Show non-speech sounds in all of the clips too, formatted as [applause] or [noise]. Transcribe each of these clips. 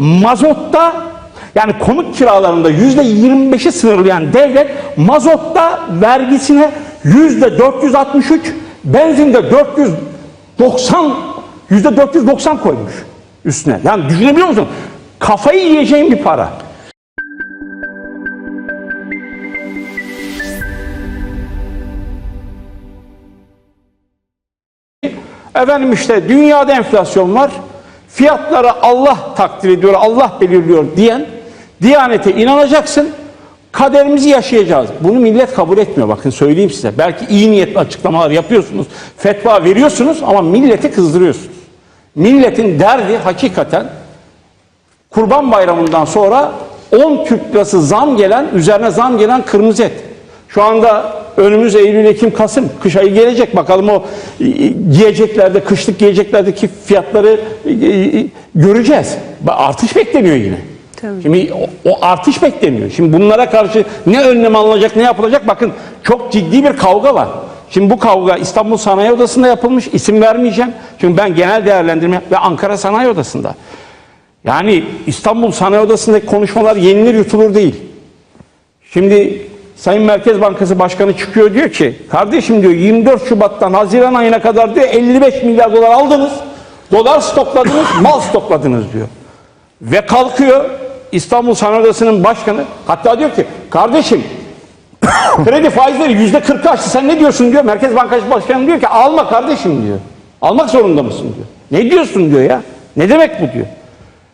Mazotta yani konut kiralarında yüzde 25'i sınırlayan devlet mazotta vergisine yüzde 463 benzinde 490 yüzde 490 koymuş üstüne. Yani düşünebiliyor musun? Kafayı yiyeceğin bir para. Efendim işte dünyada enflasyon var. Fiyatları Allah takdir ediyor, Allah belirliyor diyen Diyanete inanacaksın. Kaderimizi yaşayacağız. Bunu millet kabul etmiyor. Bakın söyleyeyim size. Belki iyi niyetli açıklamalar yapıyorsunuz. Fetva veriyorsunuz ama milleti kızdırıyorsunuz. Milletin derdi hakikaten Kurban Bayramı'ndan sonra 10 Türk lirası zam gelen, üzerine zam gelen kırmızı et. Şu anda önümüz Eylül, Ekim, Kasım. Kış ayı gelecek. Bakalım o e, giyeceklerde, kışlık giyeceklerdeki fiyatları e, e, göreceğiz. Artış bekleniyor yine. Tabii. Şimdi o, o artış bekleniyor. Şimdi bunlara karşı ne önlem alınacak, ne yapılacak? Bakın çok ciddi bir kavga var. Şimdi bu kavga İstanbul Sanayi Odası'nda yapılmış. İsim vermeyeceğim. Çünkü ben genel değerlendirme ve Ankara Sanayi Odası'nda. Yani İstanbul Sanayi Odası'ndaki konuşmalar yenilir yutulur değil. Şimdi Sayın Merkez Bankası Başkanı çıkıyor diyor ki kardeşim diyor 24 Şubat'tan Haziran ayına kadar diyor 55 milyar dolar aldınız. Dolar stokladınız, [laughs] mal stokladınız diyor. Ve kalkıyor İstanbul Sanayi Odası'nın başkanı hatta diyor ki kardeşim [coughs] kredi faizleri yüzde 40 aştı sen ne diyorsun diyor. Merkez Bankası Başkanı diyor ki alma kardeşim diyor. Almak zorunda mısın diyor. Ne diyorsun diyor ya. Ne demek bu diyor.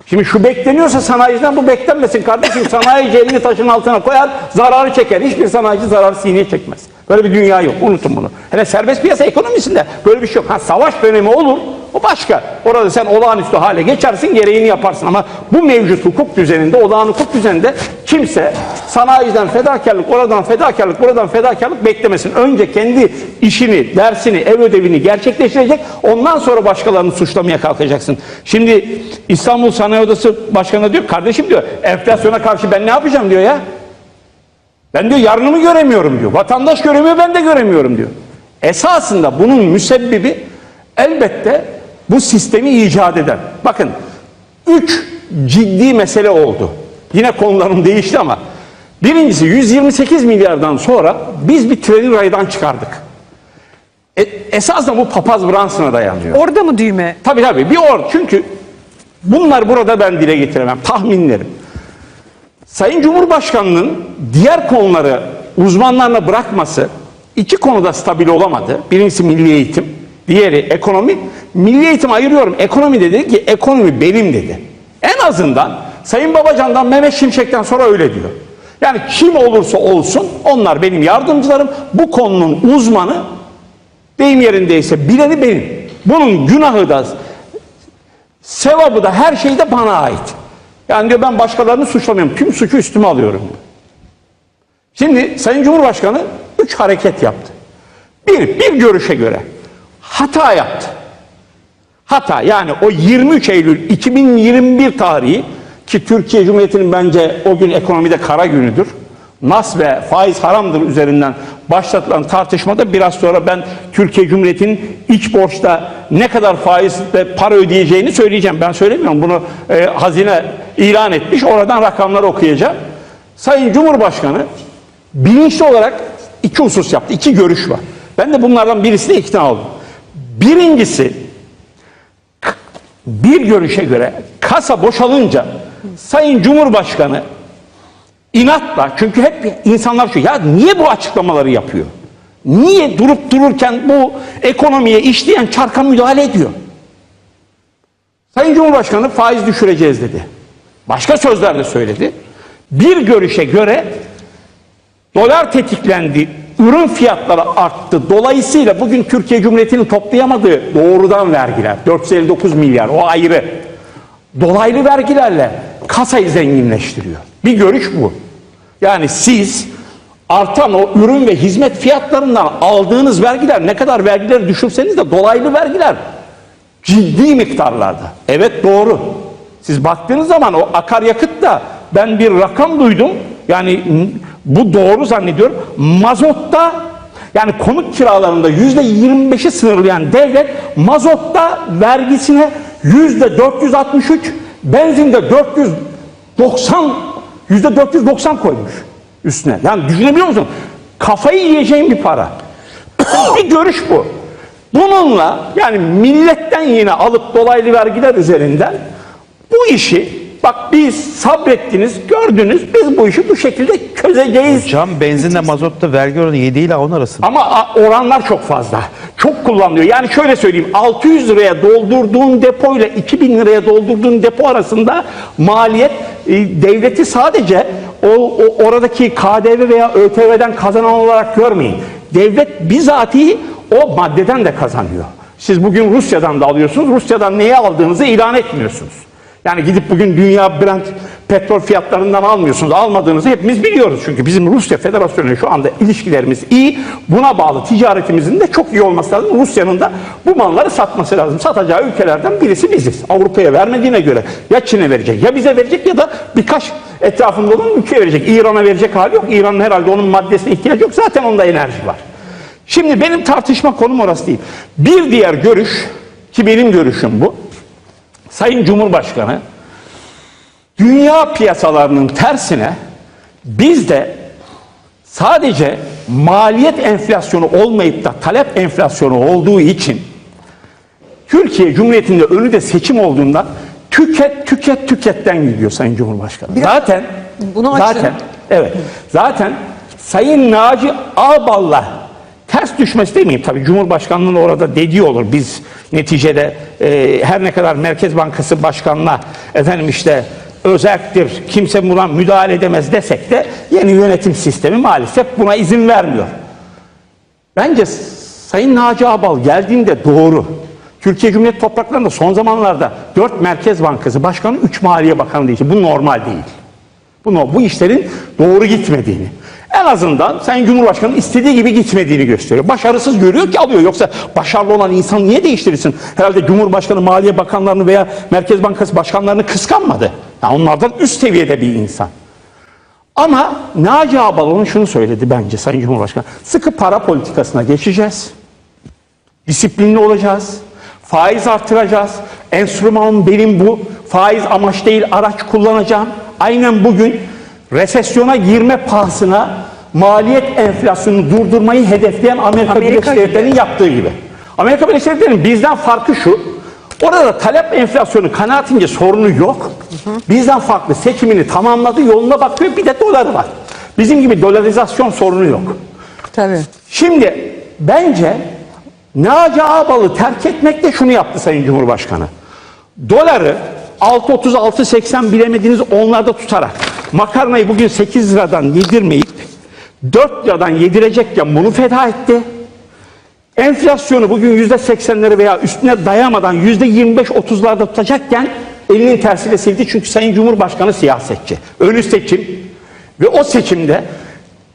Şimdi şu bekleniyorsa sanayiciden bu beklenmesin kardeşim. Sanayici elini taşın altına koyar, zararı çeker. Hiçbir sanayici zararı sineye çekmez. Böyle bir dünya yok. Unutun bunu. Hele serbest piyasa ekonomisinde böyle bir şey yok. Ha savaş dönemi olur. O başka. Orada sen olağanüstü hale geçersin, gereğini yaparsın. Ama bu mevcut hukuk düzeninde, olağan hukuk düzeninde kimse sanayiciden fedakarlık, oradan fedakarlık, buradan fedakarlık beklemesin. Önce kendi işini, dersini, ev ödevini gerçekleştirecek. Ondan sonra başkalarını suçlamaya kalkacaksın. Şimdi İstanbul Sanayi Odası Başkanı diyor, kardeşim diyor, enflasyona karşı ben ne yapacağım diyor ya. Ben diyor yarınımı göremiyorum diyor. Vatandaş göremiyor ben de göremiyorum diyor. Esasında bunun müsebbibi elbette bu sistemi icat eden. Bakın üç ciddi mesele oldu. Yine konularım değişti ama birincisi 128 milyardan sonra biz bir treni raydan çıkardık. E, esasında bu papaz Branson'a dayanıyor. Orada mı düğme? Tabii tabii bir or. Çünkü bunlar burada ben dile getiremem. Tahminlerim. Sayın Cumhurbaşkanı'nın diğer konuları uzmanlarına bırakması iki konuda stabil olamadı. Birincisi milli eğitim, diğeri ekonomi. Milli eğitim ayırıyorum. Ekonomi de dedi ki ekonomi benim dedi. En azından Sayın Babacan'dan Mehmet Şimşek'ten sonra öyle diyor. Yani kim olursa olsun onlar benim yardımcılarım. Bu konunun uzmanı deyim yerindeyse bileni benim. Bunun günahı da sevabı da her şey de bana ait. Yani diyor ben başkalarını suçlamıyorum. Tüm suçu üstüme alıyorum. Şimdi Sayın Cumhurbaşkanı üç hareket yaptı. Bir, bir görüşe göre hata yaptı. Hata yani o 23 Eylül 2021 tarihi ki Türkiye Cumhuriyeti'nin bence o gün ekonomide kara günüdür. Nas ve faiz haramdır üzerinden başlatılan tartışmada biraz sonra ben Türkiye Cumhuriyeti'nin iç borçta ne kadar faiz ve para ödeyeceğini söyleyeceğim. Ben söylemiyorum bunu e, hazine ilan etmiş oradan rakamları okuyacağım. Sayın Cumhurbaşkanı bilinçli olarak iki husus yaptı. iki görüş var. Ben de bunlardan birisine ikna oldum. Birincisi bir görüşe göre kasa boşalınca Sayın Cumhurbaşkanı inatla çünkü hep insanlar şu ya niye bu açıklamaları yapıyor? Niye durup dururken bu ekonomiye işleyen çarka müdahale ediyor? Sayın Cumhurbaşkanı faiz düşüreceğiz dedi. Başka sözler de söyledi. Bir görüşe göre dolar tetiklendi, ürün fiyatları arttı. Dolayısıyla bugün Türkiye Cumhuriyeti'nin toplayamadığı doğrudan vergiler 459 milyar o ayrı. Dolaylı vergilerle kasayı zenginleştiriyor. Bir görüş bu. Yani siz artan o ürün ve hizmet fiyatlarından aldığınız vergiler ne kadar vergileri düşürseniz de dolaylı vergiler ciddi miktarlarda. Evet doğru. Siz baktığınız zaman o akaryakıtta ben bir rakam duydum. Yani bu doğru zannediyorum. Mazotta yani konut kiralarında yüzde 25'i sınırlayan devlet mazotta vergisine yüzde 463 Benzinde 490 yüzde 490 koymuş üstüne. Yani düşünebiliyor musun? Kafayı yiyeceğin bir para. [coughs] bir görüş bu. Bununla yani milletten yine alıp dolaylı vergiler üzerinden bu işi bak biz sabrettiniz, gördünüz biz bu işi bu şekilde çözeceğiz. Cam benzinle mazotta vergi oranı 7 ile 10 arasında. Ama oranlar çok fazla. Çok kullanılıyor. Yani şöyle söyleyeyim 600 liraya doldurduğun depo ile 2000 liraya doldurduğun depo arasında maliyet e, devleti sadece o, o oradaki KDV veya ÖTV'den kazanan olarak görmeyin. Devlet bizatihi o maddeden de kazanıyor. Siz bugün Rusya'dan da alıyorsunuz. Rusya'dan neyi aldığınızı ilan etmiyorsunuz. Yani gidip bugün dünya Brent petrol fiyatlarından almıyorsunuz. Almadığınızı hepimiz biliyoruz. Çünkü bizim Rusya Federasyonu şu anda ilişkilerimiz iyi. Buna bağlı ticaretimizin de çok iyi olması lazım. Rusya'nın da bu malları satması lazım. Satacağı ülkelerden birisi biziz. Avrupa'ya vermediğine göre ya Çin'e verecek ya bize verecek ya da birkaç etrafında olan ülkeye verecek. İran'a verecek hali yok. İran'ın herhalde onun maddesine ihtiyacı yok. Zaten onda enerji var. Şimdi benim tartışma konum orası değil. Bir diğer görüş ki benim görüşüm bu. Sayın Cumhurbaşkanı dünya piyasalarının tersine bizde sadece maliyet enflasyonu olmayıp da talep enflasyonu olduğu için Türkiye Cumhuriyeti'nde önünde seçim olduğundan tüket tüket tüketten gidiyor Sayın Cumhurbaşkanı. zaten Bunu açın. zaten evet zaten Sayın Naci Ağbal'la ters düşmesi demeyeyim tabii Cumhurbaşkanlığı'nın orada dediği olur. Biz neticede e, her ne kadar Merkez Bankası Başkanı'na efendim işte özelliktir kimse buna müdahale edemez desek de yeni yönetim sistemi maalesef buna izin vermiyor. Bence Sayın Naci Ağbal geldiğinde doğru. Türkiye Cumhuriyeti topraklarında son zamanlarda 4 Merkez Bankası Başkanı 3 Maliye Bakanı değişti. Bu normal değil. Bu, bu işlerin doğru gitmediğini. En azından Sayın Cumhurbaşkanı istediği gibi gitmediğini gösteriyor. Başarısız görüyor ki alıyor. Yoksa başarılı olan insan niye değiştirirsin? Herhalde Cumhurbaşkanı Maliye Bakanlarını veya Merkez Bankası Başkanlarını kıskanmadı. Yani onlardan üst seviyede bir insan. Ama Naci Ağbal'ın şunu söyledi bence Sayın Cumhurbaşkanı. Sıkı para politikasına geçeceğiz. Disiplinli olacağız. Faiz artıracağız. Enstrümanım benim bu. Faiz amaç değil araç kullanacağım. Aynen bugün resesyona girme pahasına maliyet enflasyonunu durdurmayı hedefleyen Amerika, Amerika Birleşik. Devletleri'nin yaptığı gibi. Amerika Birleşik Devletleri'nin bizden farkı şu. Orada talep enflasyonu kanaatince sorunu yok. Bizden farklı seçimini tamamladı, yoluna bakıyor. Bir de doları var. Bizim gibi dolarizasyon sorunu yok. Tabii. Şimdi bence Naci Ağbal'ı terk etmekle şunu yaptı Sayın Cumhurbaşkanı. Doları 6.36-80 bilemediğiniz onlarda tutarak makarnayı bugün 8 liradan yedirmeyip 4 liradan yedirecekken bunu feda etti. Enflasyonu bugün yüzde seksenleri veya üstüne dayamadan yüzde 25-30'larda tutacakken elinin tersiyle sildi. Çünkü Sayın Cumhurbaşkanı siyasetçi. Önü seçim ve o seçimde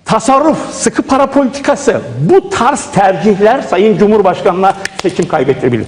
tasarruf, sıkı para politikası bu tarz tercihler Sayın Cumhurbaşkanı'na seçim kaybettirebilir.